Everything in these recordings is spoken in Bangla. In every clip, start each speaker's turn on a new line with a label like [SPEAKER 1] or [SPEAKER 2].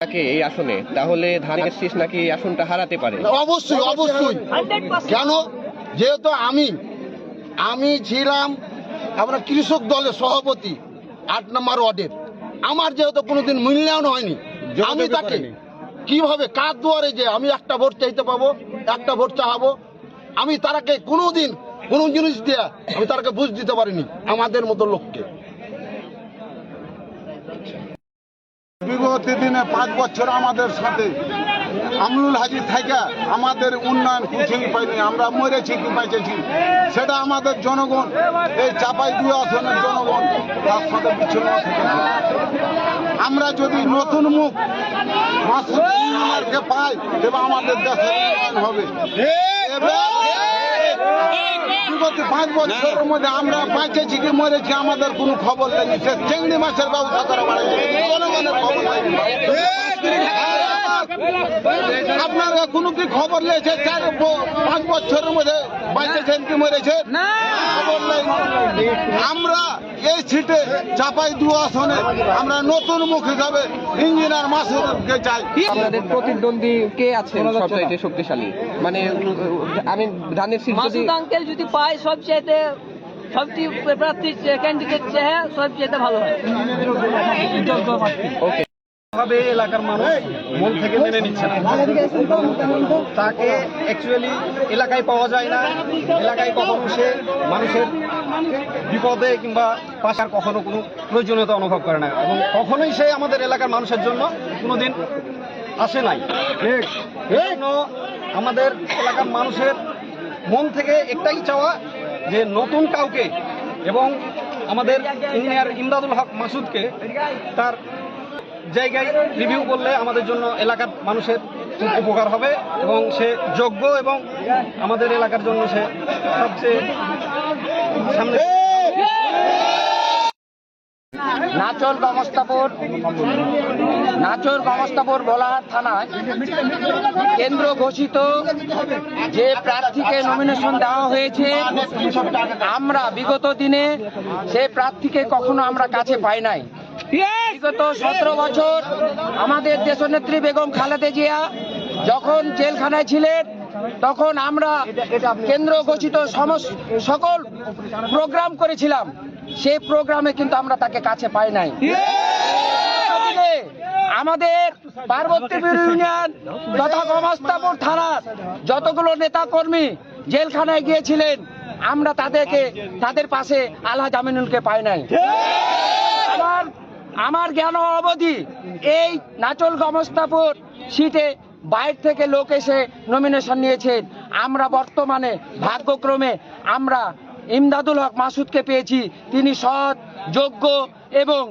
[SPEAKER 1] থাকে এই আসনে তাহলে ধানের শীষ নাকি এই আসনটা হারাতে পারে?
[SPEAKER 2] অবশ্যই অবশ্যই। কেন? যেহেতু আমি আমি ছিলাম আমরা কৃষক দলের সভাপতি আট নম্বর ওয়ার্ডের। আমার যেহেতু কোনোদিন মূল্যায়ন হয়নি আমি তাকে কীভাবে কার দুয়ারে যে আমি একটা ভোট চাইতে পাবো একটা ভোট চাহাবো আমি তারাকে কোনোদিন কোনো জিনিস দিয়ে আমি তারাকে বুঝ দিতে পারিনি আমাদের মতো লোককে।
[SPEAKER 3] বিগত দিনে পাঁচ বছর আমাদের সাথে। আমলুল হাজির থেকে আমাদের উন্নয়ন কিছুই পাইনি আমরা মরেছি কি বেঁচেছি, সেটা আমাদের জনগণ, এই চাপাই দুই আসনের জনগণ তার সাথে বিচ্ছিন্ন আমরা যদি নতুন মুখ মাসুদকে পাই তবে আমাদের দেশের উন্নয়ন হবে। এবার বিগত পাঁচ বছরের মধ্যে আমরা বাঁচেছি কি মরেছি আমাদের কোনো খবর নেই। সে চিংড়ি মাছের ব্যবস্থা করা বাড়াইছে জনগণের খবর নাই। আপনারা কোনো কি খবর নিয়েছে চার পাঁচ বছরের মধ্যে বাঁচেছেন কি মরেছেন? খবর নেই। আমরা এই সিটে চাপাই দু আসনে আমরা নতুন মুখ হিসাবে ইঞ্জিনিয়ার মাসুদকে চাই।
[SPEAKER 1] আপনাদের প্রতিদ্বন্দ্বী কে আছেন সবচাইতে শক্তিশালী? মানে আমি ধানের সিট যদি
[SPEAKER 4] মাসুদ আঙ্কেল যদি পায় সবচেয়ে সবটি প্রার্থী ক্যান্ডিডেট চেয়ে সবচেয়ে ভালো হয়।
[SPEAKER 1] ওকে
[SPEAKER 5] ভাবে এলাকার মানুষ মন থেকে মেনে নিচ্ছে না। তাকে অ্যাকচুয়ালি এলাকায় পাওয়া যায় না। এলাকায় কখনো সে মানুষের বিপদে কিংবা পাশার কখনো কোনো প্রয়োজনীয়তা অনুভব করে না। এবং কখনোই সে আমাদের এলাকার মানুষের জন্য কোনোদিন আসে নাই। আমাদের এলাকার মানুষের মন থেকে একটাই চাওয়া যে নতুন কাউকে এবং আমাদের ইঞ্জিনিয়ার ইমদাদুল হক মাসুদকে তার জায়গায় রিভিউ করলে আমাদের জন্য এলাকার মানুষের উপকার হবে এবং সে যোগ্য এবং আমাদের এলাকার জন্য সে সবচেয়ে সামনে
[SPEAKER 6] নাচল গমস্তাপুর নাচল গমস্তাপুর বলাহাট থানায় কেন্দ্র ঘোষিত যে প্রার্থীকে নমিনেশন দেওয়া হয়েছে, আমরা বিগত দিনে সেই প্রার্থীকে কখনো আমরা কাছে পাই নাই। বিগত সতেরো বছর আমাদের দেশনেত্রী বেগম খালেদা জিয়া যখন জেলখানায় ছিলেন তখন আমরা কেন্দ্র ঘোষিত সকল প্রোগ্রাম করেছিলাম। সেই প্রোগ্রামে কিন্তু আমরা তাকে কাছে পাই নাই। আমাদের পার্বতীপুর ইউনিয়ন তথা গমস্তাপুর থানার যতগুলো নেতা কর্মী জেলখানায় গিয়েছিলেন আমরা তাদেরকে তাদের পাশে আল্লাহ জামিনুলকে পাই নাই। আমার আমার জ্ঞান অবধি এই নাচল গমস্তাপুর সিটে বাইরে থেকে লোক এসে নমিনেশন নিয়েছেন। আমরা বর্তমানে ভাগ্যক্রমে আমরা ইমদাদুল হক মাসুদকে পেয়েছি। তিনি সৎ, যোগ্য এবং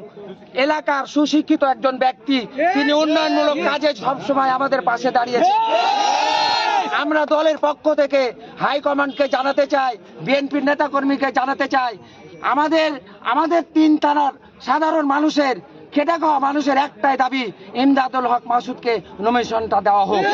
[SPEAKER 6] এলাকার সুশিক্ষিত একজন ব্যক্তি। তিনি উন্নয়নমূলক কাজে সবসময় আমাদের পাশে দাঁড়িয়েছেন। আমরা দলের পক্ষ থেকে হাইকমান্ডকে জানাতে চাই, বিএনপির নেতাকর্মীকে জানাতে চাই। আমাদের আমাদের তিন থানার সাধারণ মানুষের খেটে খাওয়া মানুষের একটাই দাবি ইমদাদুল হক মাসুদকে নমিশনটা দেওয়া হোক।